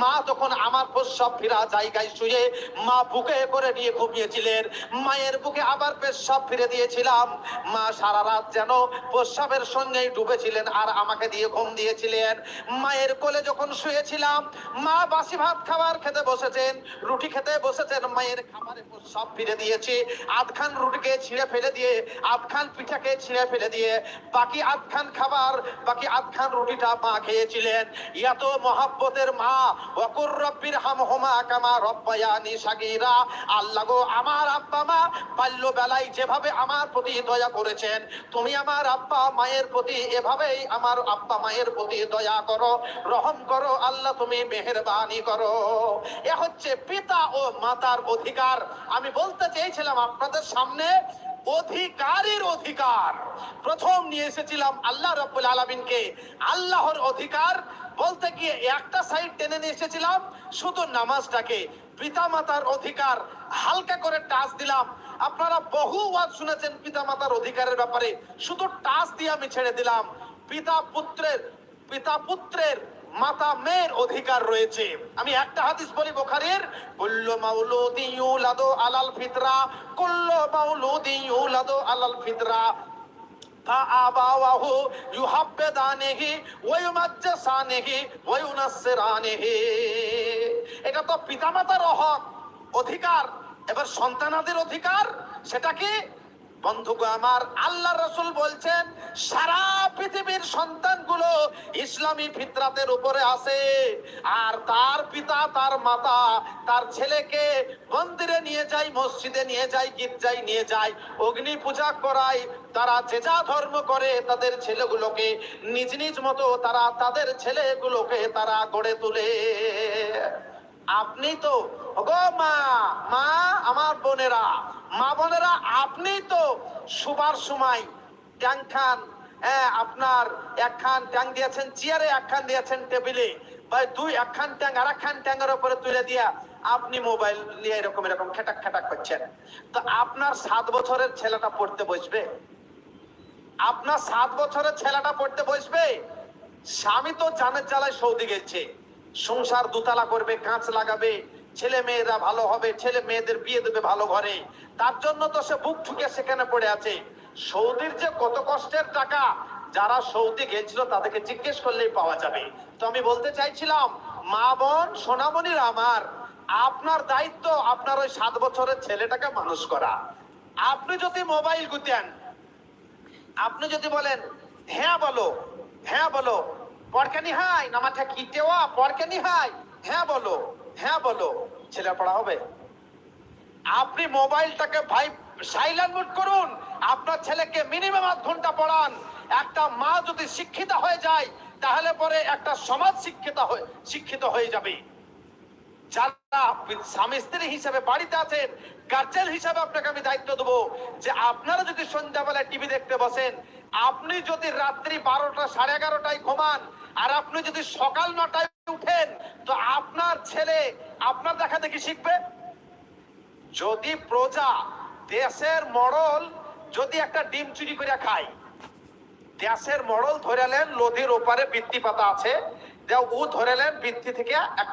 মা তখন আমার প্রস্রাব ফিরা জায়গায় শুয়ে মা বুকে করে নিয়ে ঘুমিয়েছিলেন, মায়ের বুকে আবার পেশাব ফিরে দিয়েছিলাম। মা সারা রাত যেন প্রস্রাবের সঙ্গেই ডুবেছিলেন আর আমাকে দিয়ে ঘুম দিয়েছিলেন। মায়ের কোলে যখন শুয়েছিলাম, মা বাসি ভাত খাবার খেতে বসেছেন, রুটি খেতে বসেছেন, মায়ের খাবারে প্রস্রাব ফিরে দিয়েছে। আধখান রুটিকে ছিঁড়ে ফেলে দিয়ে, আধখান পিঠাকে ছিঁড়ে ফেলে দিয়ে, বাকি আধখান খাবার, বাকি আধখান রুটিটা মা খেয়েছিলেন। এত মহাব্বতের মা অকুর রব্বির হাম হোমা কামা রব্বায়ানি সাগিরা। আল্লাহ গো, আমার আব্বা মা বাল্য বেলায় যেভাবে আমার প্রতি দয়া করেছেন, তুমি আমার আব্বা মায়ের প্রতি এভাবেই আমার আব্বা মায়ের প্রতি দয়া করো, রহম করো, আল্লাহ তুমি মেহেরবানি করো। এ হচ্ছে পিতা ও মাতার অধিকার। আমি বলতে চেয়েছিলাম আপনাদের সামনে অধিকারীর অধিকার। প্রথম নিয়ে এসেছিলাম আল্লাহ রব্বুল আলমিনকে। আল্লাহর অধিকার বলতে গিয়ে একটা সাইড টেনে নিয়ে এসেছিলাম, শুধু নামাজটাকে। পিতা মাতার অধিকার, হালকা করে টাচ দিলাম। আপনারা বহু ওয়াজ শুনেছেন পিতা মাতার অধিকারের ব্যাপারে। শুধু টাচ দিয়ে আমি ছেড়ে দিলাম। পিতা পুত্রের পিতা পুত্রের মাতা মেয়ের অধিকার রয়েছে। আমি একটা হাদিস বলি বোখারের, কুল্লু মাউলুদি ইউলাদু আলাল ফিতরা, কুল্লু মাউলুদি ইউলাদু আলাল ফিতরা। আবাওয়াহু ইউহাব্বিদানিহি ওয়া ইউমাজ্জাসানিহি ওয়া ইউনাসসিরানিহি। এটা তো পিতামাতার হক অধিকার, এবার সন্তানাদের অধিকার, সেটা কি? বন্ধুগো, আমার আল্লাহ রসুল বলছেন, সারা পৃথিবীর সন্তানগুলো ইসলামী ফিতরাতের উপরে আছে। আর তার পিতা, তার মাতা, তার ছেলেকে মন্দিরে নিয়ে যায়, মসজিদে নিয়ে যায়, গির্জায় নিয়ে যায়, অগ্নি পূজা করায়, তারা যে যা ধর্ম করে তাদের ছেলেগুলোকে, নিজ নিজ মতো তারা তাদের ছেলেগুলোকে তারা গড়ে তোলে। আপনি তো গো মা মা আমার বোনেরা, মা বোনেরা, আপনি তো শুবার সময় ট্যাং খান হ্যাঁ আপনার একখান ট্যাং দিয়েছেন, চেয়ারে একখান দিয়েছেন টেবিলে, বা দুই একখান ট্যাং, আর একখান ট্যাঙ্গের উপরে তুলে দিয়া আপনি মোবাইল নিয়ে এরকম এরকম খেটাক খেটাক করছেন। তো আপনার সাত বছরের ছেলেটা পড়তে বসবে? আপনার সাত বছরের ছেলেটা পড়তে বসবে? স্বামী তো জানের জ্বালায় সৌদি গেছে। সংসার দুতলা করবে, কাঁচ লাগাবে, ছেলে মেয়েরা ভালো হবে, ছেলে মেয়েদের বিয়ে দেবে ভালো ঘরে। তার জন্য তো সে বুক ঠুকে সেখানে পড়ে আছে। সৌদির যে কত কষ্টের টাকা, যারা সৌদি গেছিল তাদেরকে জিজ্ঞেস করলেই পাওয়া যাবে। তো আমি বলতে চাইছিলাম, মা বোন, সোনামণির আমার, আপনার দায়িত্ব আপনার ওই সাত বছরের ছেলেটাকে মানুষ করা। আপনি যদি মোবাইল গুতেন, আপনি যদি বলেন হ্যাঁ বলো হ্যাঁ বলো হাই নামাটা হাই হ্যাঁ বলো হ্যাঁ বলো, ছেলে পড়া হবে। আপনি মোবাইলটাকে ভাই সাইলেন্ট মোড করুন। আপনার ছেলেকে মিনিমাম আধ ঘণ্টা পড়ান। একটা মা যদি শিক্ষিত হয়ে যায়, তাহলে পরে একটা সমাজ শিক্ষিত হয়ে শিক্ষিত হয়ে যাবে। যারা স্বামী স্ত্রী হিসেবে বাড়িতে আছেন। গার্জেন হিসাবে আপনাকে আমি দায়িত্ব দেবো যে আপনারা যদি সন্ধ্যাবেলায় টিভি দেখতে বসেন, আপনি যদি রাত্রি বারোটা, সাড়ে এগারোটায় ঘুমান, আর আপনি যদি সকাল নটায় উঠেন, তো আপনার ছেলে আপনার দেখা দেখি শিখবে? যদি প্রজা দেশের মরল যদি একটা ডিম চুরি করে খায়, দেশের মরল ধরেলেন নদীর ওপারে বৃত্তি পাতা আছে ও ধরেলেন বৃত্তি থেকে একটা